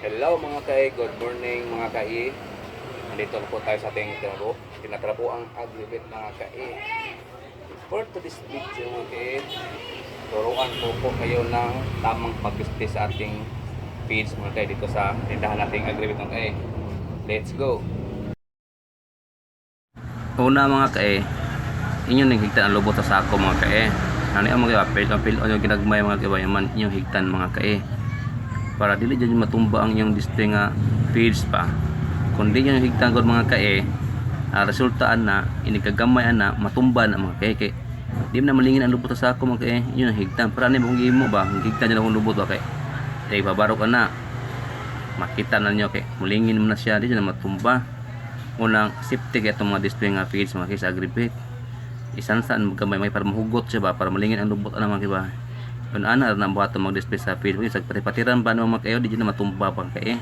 Hello mga kai, good morning mga kai. Nandito na po tayo sa ating tinatrapo, tinatrapo ang agribit mga kai. For today's video mga kai, turuan po po kayo ng tamang pag-display sa ating feeds mga kai dito sa tindahan nating agribit mga kai. Let's go! Una mga kai, inyo ning higtan ang lubot sa sako mga kai. Ano yung mga apel, apel o yung ginagmay mga kai, man inyong higtan mga kai para dili dyan matumba ang iyong display nga feeds pa. Kundi yung higtan god mga kae ah, resultaan na inikagamay na matumba na mga kae. Kay di na malingin ang lubot sa ako mga kae yun ang higtan para ni mong imo ba ang higtan nila kung lubot ba kay kay babaro ka na. Makita na nyo kay mulingin mo na siya di na matumba. Unang safety kay itong mga display nga feeds mga kae sa agribit isan saan magkamay may para mahugot siya ba para malingin ang lubot na mga kae ba kung ana na buhato mag-display sa kung sa patipatiran ba naman kayo di na matumba pa kay.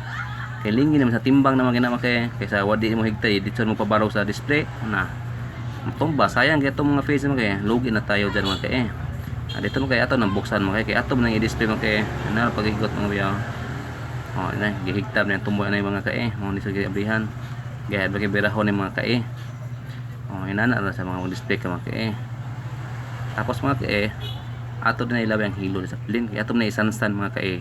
Kay lingi naman sa timbang naman gina kay. Kaysa wadi mo higtay dito mo pabaraw sa display. Na matumba. Sayang kay mga face mo kay. Lugi na tayo dyan mga kay. Ah, dito mo kay ato nang buksan mo kay. Kay ato mo nang i-display mo kay. Ano pagigot mga biyaw oh. Ina gihigtab na tumbo na mga kay. Mo ni sa giabrihan gaya bagay birahon ni mga kay. Oh ina na sa mga display ka mga kay. Tapos mga kay ato na ilaw ang hilo sa plin. Kaya ato na isansan mga kae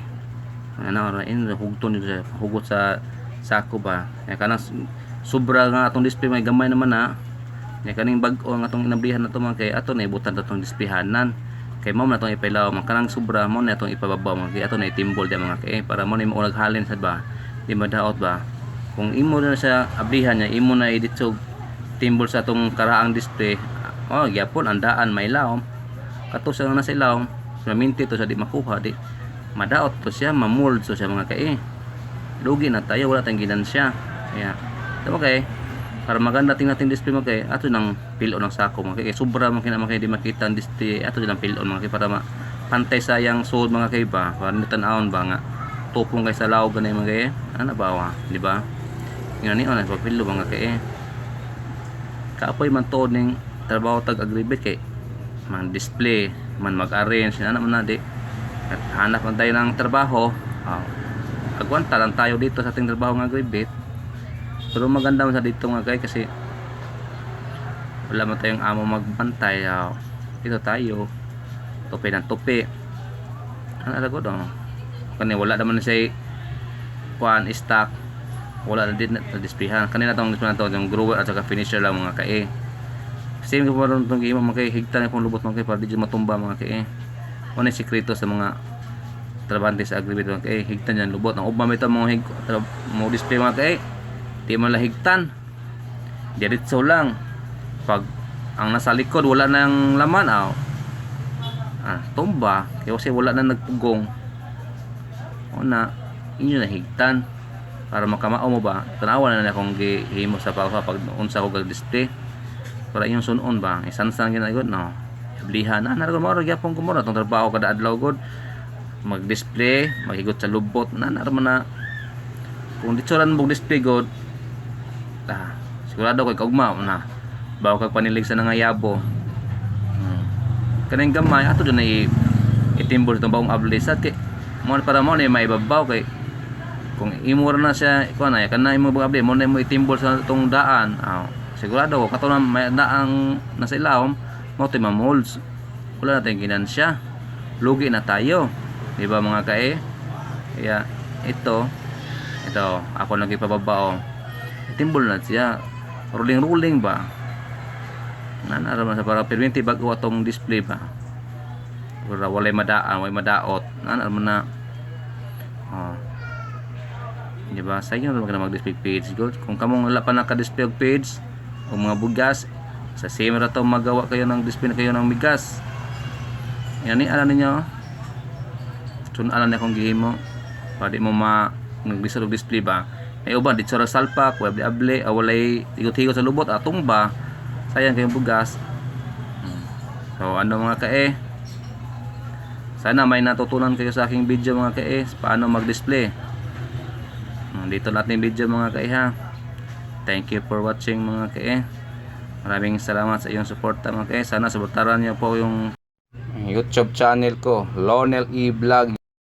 ano ra in hugton sa hugot sa sako ba. Kaya kanang sobra nga atong display may gamay naman na kaya kaning bag-o nga atong inablihan na to mga kae ato na ibutan atong displayhanan kay mo na atong ipailaw man kanang sobra mo na atong ipababaw mga kae ato na itimbol di mga kae para mo na mo naghalin sa ba. Di madaot ba. Kung imo na sa ablihan niya imo na iditsog timbol sa atong karaang display oh gyapon ang daan may laom kato sa nasa ilaw maminti to sa di makuha di madaot to siya mamold to siya mga kai lugi na tayo wala tayong ginansya kaya tama kay para maganda tingnan natin display mo kay ato nang pilon sako mga kay sobra mga di makita ang display ato nang pilon mga kay para ma pantay sayang suod mga kay ba para nitan-aon ba nga tupong kay sa laog ganay mga kay ano ba di ba nga ni on pilo mga kay kaapoy man to ning trabaho tag agribit kay man display man mag-arrange na naman na di. Hanap man tayo ng trabaho. Oh, agwanta lang tayo dito sa ating trabaho nga agribit pero maganda man sa dito nga guys kasi wala man tayong amo magbantay. Oh. dito tayo. Tupi ng tupi ano alago do kani wala naman na siya kuan stock. Wala na din na displayhan kanina tong display na to yung grower at saka finisher lang mga kae same ko pa rin itong game mga kay higtan akong lubot mga kay para di matumba mga kay ano yung sikreto sa mga trabante sa agribit mga kay higtan yan lubot. Ang ubang ito mga hig mo display mga kay di man lahigtan diretso lang. Pag ang nasa likod wala nang laman aw. Ah, tumba. Kaya kasi wala na nagpugong. Una inyo na higtan. Para makamao mo ba? Tanawa na na akong gihimo sa pag pag unsa ko display para inyong sunon ba? Isansan ginagot no? Blihan na. Naragon mo gyapon ko mo tong trabaho kada adlaw gud mag-display maghigot sa lubot na. Naman na. Kung dito ran mo display god ah, sigurado kay kaugma na. Bawo kag panilig sa nangayabo. Hmm. kaning gamay ato dun ay itimbol itong baong ablisat. Kay mo para mo na may babaw kay kung imo ra na siya kuan na kana imo bagabli mo na mo itimbol sa tong daan. Ah, sigurado ko kato na may daang nasa ilawom mo ti molds wala na tayong ginansya. Lugi na tayo. Di ba mga kae? Kaya ito ito ako nagipababao timbol na siya. Rolling rolling ba nanaraman sa para perminti bago atong display ba? Wala walay madaan walay madaot. Nanaraman na. Oh. Di ba? Sa inyo naman ka na mag-display page good kung kamong wala pa naka-display og page o mga bugas sa same ra to magawa kayo ng display na kayo ng migas. Yan ni alam ninyo sun alam na kung gihimo. Di mo ma nag-display og display ba? May uban dito sa salpak wala able ah, walay tigot-tigot sa lubot atong ba sayang kayong bugas. So ano mga kae? Sana may natutunan kayo sa aking video mga kae paano mag-display. Hmm, dito natin video mga kae ha thank you for watching mga kae. Maraming salamat sa iyong suporta mga kae. Sana suportaran niyo po yung youtube channel ko Lonel E Vlog